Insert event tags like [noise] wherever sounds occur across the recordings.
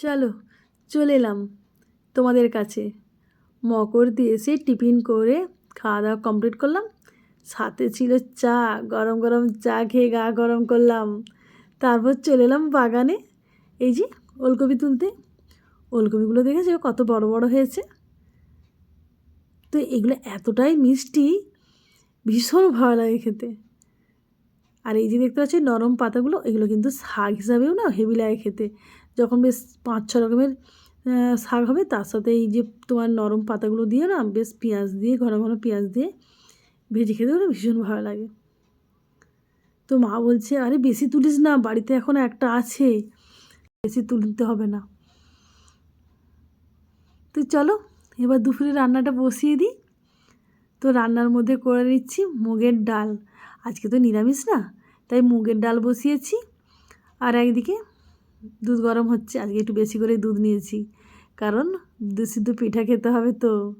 চলো, চলে এলাম তোমাদের কাছে। মকর দিয়ে এসে টিফিন করে খাওয়া দাওয়া কমপ্লিট করলাম। সাথে ছিল চা, গরম গরম চা খেয়ে গা গরম করলাম। তারপর চলে এলাম বাগানে। এই যে ওলকপি তুলতে। ওলকপিগুলো দেখেছ কত বড় বড় হয়েছে? তো এগুলো এতটাই মিষ্টি, ভীষণ ভালো লাগে খেতে। আর এই যে দেখতে পাচ্ছি নরম পাতাগুলো, এগুলো কিন্তু শাক হিসাবেও না হেভি লাগে খেতে। যখন বেশ পাঁচ ছ রকমের শাক হবে, তার সাথে এই যে তোমার নরম পাতাগুলো দিয়ে না, বেশ পেঁয়াজ দিয়ে, ঘন ঘন পেঁয়াজ দিয়ে ভেজে খেতে না ভীষণ ভালো লাগে। তো মা বলছে, আরে বেশি তুলিস না, বাড়িতে এখন একটা আছে, বেশি তুলতে হবে না। তো চলো, এবার দুপুরে রান্নাটা বসিয়ে দিই। তো রান্নার মধ্যে করে নিচ্ছি মুগের ডাল। আজকে তো নিরামিষ না, তাই মুগের ডাল বসিয়েছি। আর একদিকে দুধ গরম হচ্ছে, আজকে একটু বেশি করে দুধ নিয়েছি। কারণ দুধ সিদ্ধ পিঠা খেতে হবে তো।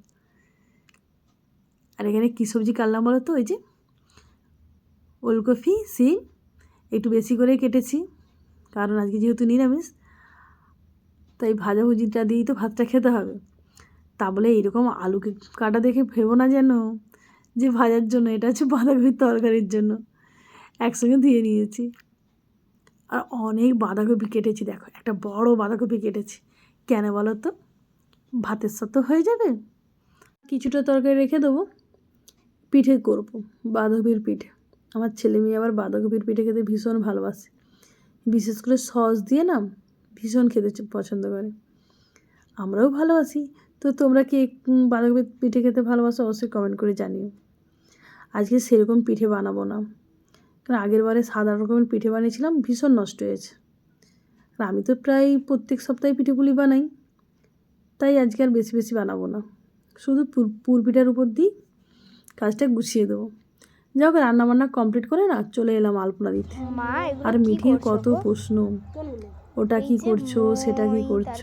আর এখানে কী সবজি কাটলাম বলো তো? ওই যে ওলকপি, সিম, একটু বেশি করে কেটেছি। কারণ আজকে যেহেতু নিরামিষ, তাই ভাজাভুজিটা দিয়েই তো ভাতটা খেতে হবে। তা বলে এইরকম আলুকে কাটা দেখে ভেবো না যেন যে ভাজার জন্য, এটা হচ্ছে বাঁধাকপির তরকারির জন্য। একসঙ্গে ধুয়ে নিয়েছি। আর অনেক বাঁধাকপি কেটেছি, দেখো, একটা বড় বাঁধাকপি কেটেছি। কেন বলো তো? ভাতের সাথে হয়ে যাবে। কিছুটা তরকারি রেখে দেবো, পিঠে করব, বাঁধাকপির পিঠে। আমার ছেলে মেয়ে আবার বাঁধাকপির পিঠে খেতে ভীষণ ভালোবাসে। বিশেষ করে সস দিয়ে না ভীষণ খেতে পছন্দ করে। আমরাও ভালোবাসি তো তোমরা কি বাঁধাকপির পিঠে খেতে ভালোবাসো অবশ্যই কমেন্ট করে জানিও। আজকে সেরকম পিঠে বানাবো না। কারণ আগের বারে সাদা রকমের পিঠে বানিয়েছিলাম ভীষণ নষ্ট হয়েছে। আর আমি তো প্রায় প্রত্যেক সপ্তাহে পিঠেগুলি বানাই তাই আজকে আর বেশি বেশি বানাবো না। শুধু পুর পিঠার উপর দিই কাজটা গুছিয়ে দেবো। যাই হোক রান্নাবান্না কমপ্লিট করে না চলে এলাম আলপনা দিতে। আর মিঠির কত প্রশ্ন ওটা কি করছ সেটা কি করছ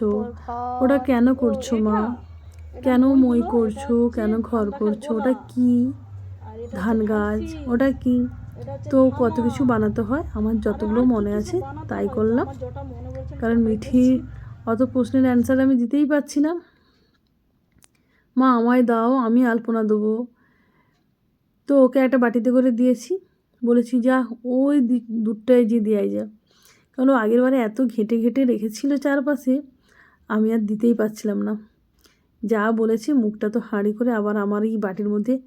ওটা কেন করছ মা? কেন মই করছ কেন ঘর করছ ওটা। কি? ধান গাছ ওটা কি? তো কত কিছু বানাতে হয়, আমার যতগুলো মনে আছে তাই করলাম। কারণ মিঠি অত প্রশ্নের অ্যান্সার আমি দিতেই পারছি না। মা, আমায় দাও, আমি আলপনা দেবো। তো ওকে একটা বাটিতে করে দিয়েছি। বলেছি, যা, ওই দুধটায় যে দেওয়াই যা। কারণ আগের বারে এত ঘেটে ঘেটে রেখেছিল চারপাশে, আমি আর দিতেই পারছিলাম না। যা বলেছি, মুখটা তো হাঁড়ি করে আবার আমার এই বাটির মধ্যে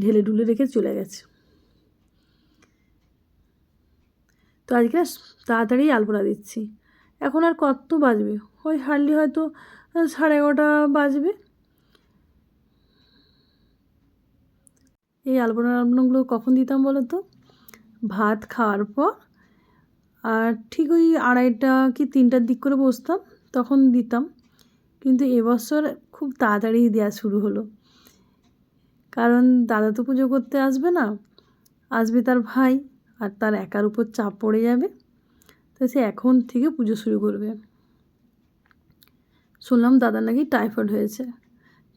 ঢেলে ঢুলে রেখে চলে গেছে। তো আজকে তাড়াতাড়ি আলপনা দিচ্ছি। এখন আর কত বাজবে? ওই হার্ডলি হয়তো সাড়ে এগারোটা বাজবে। এই আলপনা আলপনাগুলো কখন দিতাম বলো তো? ভাত খাওয়ার পর। আর ঠিক ওই আড়াইটা কি তিনটার দিক করে বসতাম, তখন দিতাম। কিন্তু এবছর খুব তাড়াতাড়ি দেওয়া শুরু হলো। কারণ দাদা তো পুজো করতে আসবে না, আসবে তার ভাই। আর তার একার উপর চাপ পড়ে যাবে। তো সে এখন থেকে পুজো শুরু করবে। শুনলাম দাদার নাকি টাইফয়েড হয়েছে,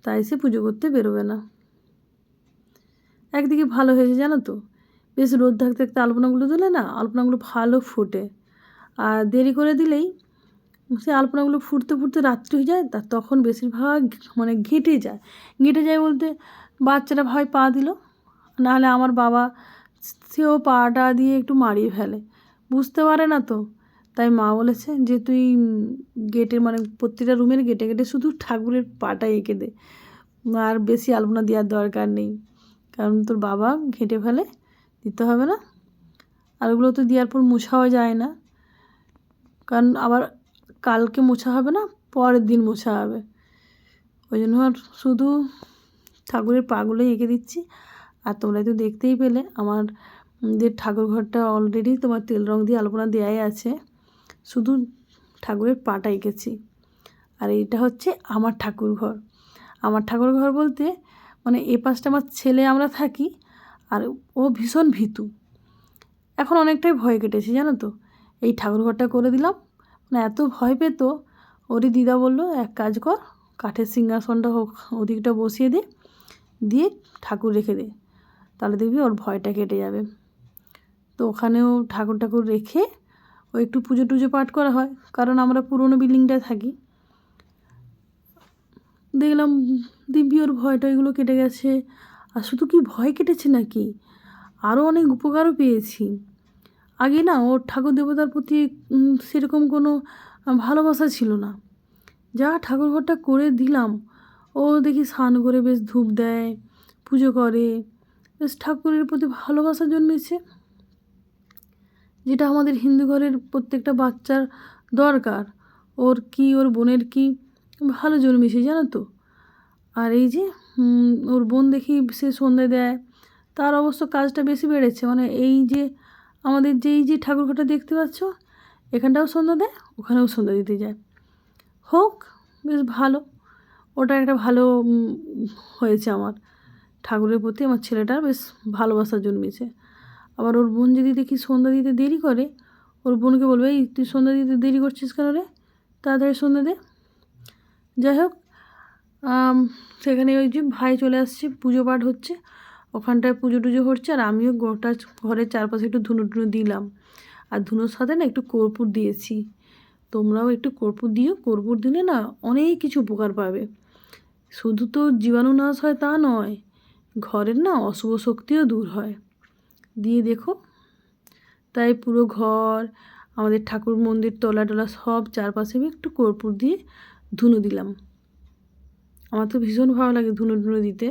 তাই সে পুজো করতে বেরোবে না। একদিকে ভালো হয়েছে জানো তো, বেশ রোদ থাকতে থাকতে আলপনাগুলো দিলে না, আলপনাগুলো ভালো ফোটে। আর দেরি করে দিলেই সে আলপনাগুলো ফুটতে ফুটতে রাত্রি হয়ে যায়, তা তখন বেশিরভাগ মানে ঘেঁটে যায়। ঘেঁটে যায় বলতে বাচ্চারা ভয় পা দিল, নাহলে আমার বাবা সেও পাটা দিয়ে একটু মারিয়ে ফেলে। বুঝতে পারে না তো? তাই মা বলেছে যে, তুই গেটের মানে প্রত্যেকটা রুমের গেটে গেটে শুধু ঠাকুরের পাটা এঁকে দে। আর বেশি আলপনা দেওয়ার দরকার নেই। কারণ তোর বাবা ঘেঁটে ফেলে, দিতে হবে না। আর ওগুলো তো দেওয়ার পর মোছাও যায় না। কারণ আবার কালকে মোছা হবে না, পরের দিন মোছা হবে। ওই জন্য শুধু ঠাকুরের পাগুলোই এঁকে দিচ্ছি। আর তোমরা তো দেখতেই পেলে আমার যে ঠাকুর ঘরটা অলরেডি তোমার তেল রং দিয়ে আলপনা দেওয়াই আছে। শুধু ঠাকুরের পাটা এঁকেছি। আর এইটা হচ্ছে আমার ঠাকুর ঘর। আমার ঠাকুর ঘর বলতে মানে এ পাশটা আমার ছেলে আমরা থাকি আর ও ভীষণ ভীতু। এখন অনেকটাই ভয় কেটেছে, জানো তো? এই ঠাকুর ঘরটা করে দিলাম। মানে এত ভয় পেত, ওরই দিদা বলল, এক কাজ কর, কাঠের সিংহাসনটা হোক, ওদিকটা বসিয়ে দে, দিয়ে ঠাকুর রেখে দে। তাহলে দেখবি ওর ভয়টা কেটে যাবে। তো ওখানেও ঠাকুর ঠাকুর রেখে ও একটু পুজো টুজো পাঠ করা হয়, কারণ আমরা পুরনো বিল্ডিংটায় থাকি। দেখলাম দিব্যি ওর ভয়টা এগুলো কেটে গেছে। আর শুধু কি ভয় কেটেছে নাকি? আরও অনেক উপকারও পেয়েছি। আগে না, ওর ঠাকুর দেবতার প্রতি সেরকম কোনো ভালোবাসা ছিল না। যা ঠাকুর ঘরটা করে দিলাম, ও দেখি স্নান করে বেশ ধূপ দেয়, পুজো করে। ঠাকুরের প্রতি ভালোবাসা জন্মেছে, যেটা আমাদের হিন্দু ঘরের প্রত্যেকটা বাচ্চার দরকার। ওর কি, ওর বোনের কি, ভালো জন্মেছে, জানো তো? আর এই যে ওর বোন দেখি সে সন্ধে দেয়, তার অবশ্য কাজটা বেশি বেড়েছে। মানে এই যে, আমাদের যে, এই যে ঠাকুরঘরটা দেখতে পাচ্ছ, এখানটাও সন্ধ্যা দেয়, ওখানেও সন্ধ্যা দিতে যায়। হোক, বেশ ভালো। ওটা একটা ভালো হয়েছে আমার। ঠাকুরের প্রতি আমার ছেলেটার বেশ ভালোবাসা জন্মেছে আবার ওর বোন যদি দেখি সন্ধ্যা দিতে দেরি করে, ওর বোনকে বলবে, এই, তুই সন্ধ্যা দিতে দেরি করছিস কেন রে? তাড়াতাড়ি সন্ধ্যা দে। যাই হোক সেখানে ওই যে ভাই চলে আসছে, পুজো পাঠ হচ্ছে। ওখানটায় পুজো টুজো হচ্ছে আর আমিও গোটা ঘরের চারপাশে একটু ধুনো টুনো দিলাম। আর ধুনোর সাথে না একটু কর্পূর দিয়েছি। তোমরাও একটু কর্পূর দিও। কর্পূর দিলে না অনেক কিছু উপকার পাবে। শুধু তো জীবাণু নাশ হয় তা নয় ঘরের না অশুভ শক্তিও দূর হয়। দিয়ে দেখো, তাই পুরো ঘর, আমাদের ঠাকুর মন্দির, তলা টলা সব চারপাশে আমি একটু কর্পূর দিয়ে ধুনো দিলাম। আমার তো ভীষণ ভালো লাগে ধুনো ধুনো দিতে।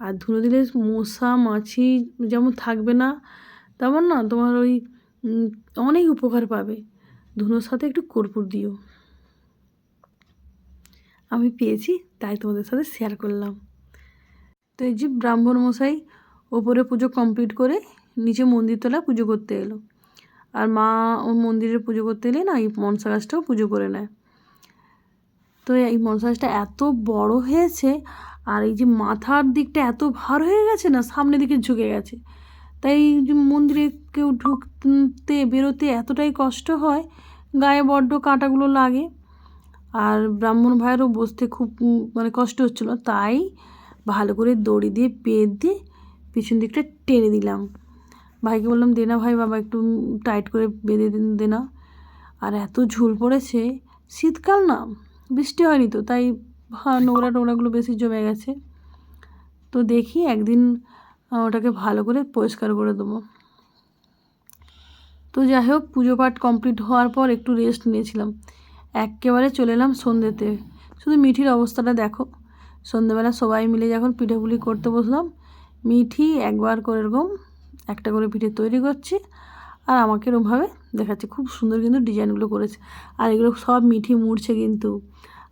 আর ধুনো দিলে মশা, মাছি যেমন থাকবে না, তেমন না তোমার ওই অনেক উপকার পাবে। ধুনোর সাথে একটু কর্পূর দিও। আমি পেয়েছি, তাই তোমাদের সাথে শেয়ার করলাম। তো এই যে ব্রাহ্মণ মশাই ওপরে পুজো কমপ্লিট করে নিচে মন্দিরতলা পুজো করতে এলো। আর মা ও মন্দিরে পুজো করতে এলে না এই মনসা গাছটাও পুজো করে নেয়। তো এই মনসা গাছটা এত বড় হয়েছে আর এই যে মাথার দিকটা এত ভার হয়ে গেছে না, সামনের দিকে ঝুঁকে গেছে। তাই যে মন্দিরে কেউ ঢুকতে, বেরোতে এতটাই কষ্ট হয়, গায়ে বড্ড কাঁটাগুলো লাগে। আর ব্রাহ্মণ ভাইয়েরও বসতে খুব মানে কষ্ট হচ্ছিল। তাই ভালো করে দড়ি দিয়ে পেট দিয়ে পিছন দিকটা টেনে দিলাম। ভাইকে বললাম, দে না ভাই বাবা, একটু টাইট করে বেঁধে দিন, দে না। আর এত ঝুল পড়েছে, শীতকাল না, বৃষ্টি হয়নি তো, তাই নোংরা টোংরাগুলো বেশি জমে গেছে। তো দেখি একদিন ওটাকে ভালো করে পরিষ্কার করে দেবো। তো যাই হোক, পুজো পাঠ কমপ্লিট হওয়ার পর একটু রেস্ট নিয়েছিলাম। একেবারে চলে এলাম সন্ধ্যেতে শুধু মিঠির অবস্থাটা দেখো। সন্ধ্যেবেলা সবাই মিলে যখন পিঠেপুলি করতে বসলাম, মিঠি একবার করে এরকম একটা করে পিঠে তৈরি করছে আর আমাকে এরকমভাবে দেখাচ্ছে। খুব সুন্দর কিন্তু ডিজাইনগুলো করেছে। আর এগুলো সব মিঠি মুড়ছে কিন্তু।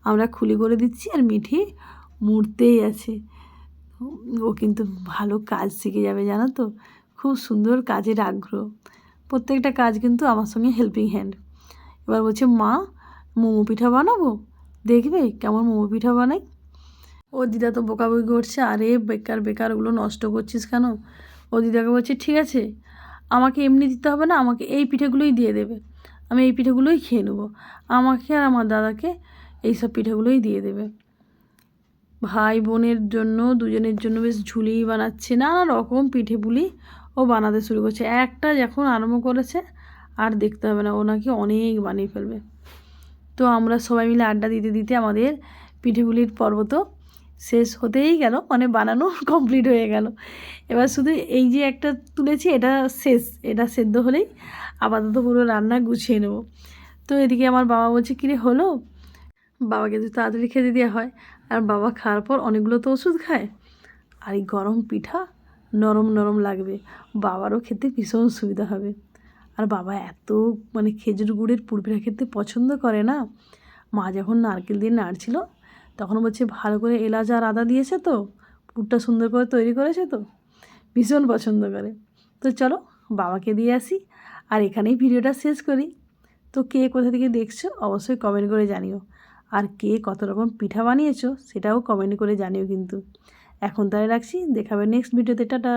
আমরা খুলি করে দিচ্ছি আর মিঠি মুড়তেই আছে। ও কিন্তু ভালো কাজ শিখে যাবে, জানো তো? খুব সুন্দর কাজের আগ্রহ। প্রত্যেকটা কাজ কিন্তু আমার সঙ্গে হেল্পিং হ্যান্ড এবার বলছে, মা মোমো পিঠা বানাবো? দেখবে কেমন মোমো পিঠা বানাই? ও দিদা তো বকাবকি করছে, আরে বেকার বেকার, ওগুলো নষ্ট করছিস কেন? ও দিদাকে বলছে, ঠিক আছে, আমাকে এমনি দিতে হবে না, আমাকে এই পিঠেগুলোই দিয়ে দেবে। আমি এই পিঠেগুলোই খেয়ে নেব। আমাকে আর আমার দাদাকে এই সব পিঠেগুলোই দিয়ে দেবে। ভাই বোনের জন্য, দুজনের জন্য বেশ ঝুলি বানাচ্ছে। নানা রকম পিঠে পুলি ও বানাতে শুরু করছে। একটা যখন আরম্ভ করেছে, আর দেখতে হবে না, ও নাকি অনেক বানিয়ে ফেলবে। তো আমরা সবাই মিলে আড্ডা দিতে দিতে আমাদের পিঠেগুলির পর্ব তো শেষ হতেই গেল মানে বানানো [laughs] কমপ্লিট হয়ে গেল। এবার শুধু এই যে একটা তুলেছি, এটা শেষ, এটা সেদ্ধ হলেই আপাতত পুরো রান্না গুছিয়ে নেব। তো এদিকে আমার বাবা বলছে, কিরে, হলো? বাবাকে তো তাড়াতাড়ি খেতে দেওয়া হয়। আর বাবা খাওয়ার পর অনেকগুলো তো ওষুধ খায়। আর এই গরম পিঠা নরম নরম লাগবে। বাবারও খেতে ভীষণ সুবিধা হবে। আর বাবা এত মানে খেজুর গুড়ের পুর পিঠা খেতে পছন্দ করে না। মা যখন নারকেল দিয়ে নাড়ছিল, তখন বলছে, ভালো করে এলাচ আর আদা দিয়েছে তো? পুরটা সুন্দর করে তৈরি করেছে তো? ভীষণ পছন্দ করে। তো চলো, বাবাকে দিয়ে আসি আর এখানেই ভিডিওটা শেষ করি। তো কে কোথা থেকে দেখছ অবশ্যই কমেন্ট করে জানিও। আর কে কত রকম পিঠা বানিয়েছো সেটাও কমেন্ট করে জানিও কিন্তু। এখন তাই রাখছি, দেখাবে নেক্সট ভিডিওতে টাটা।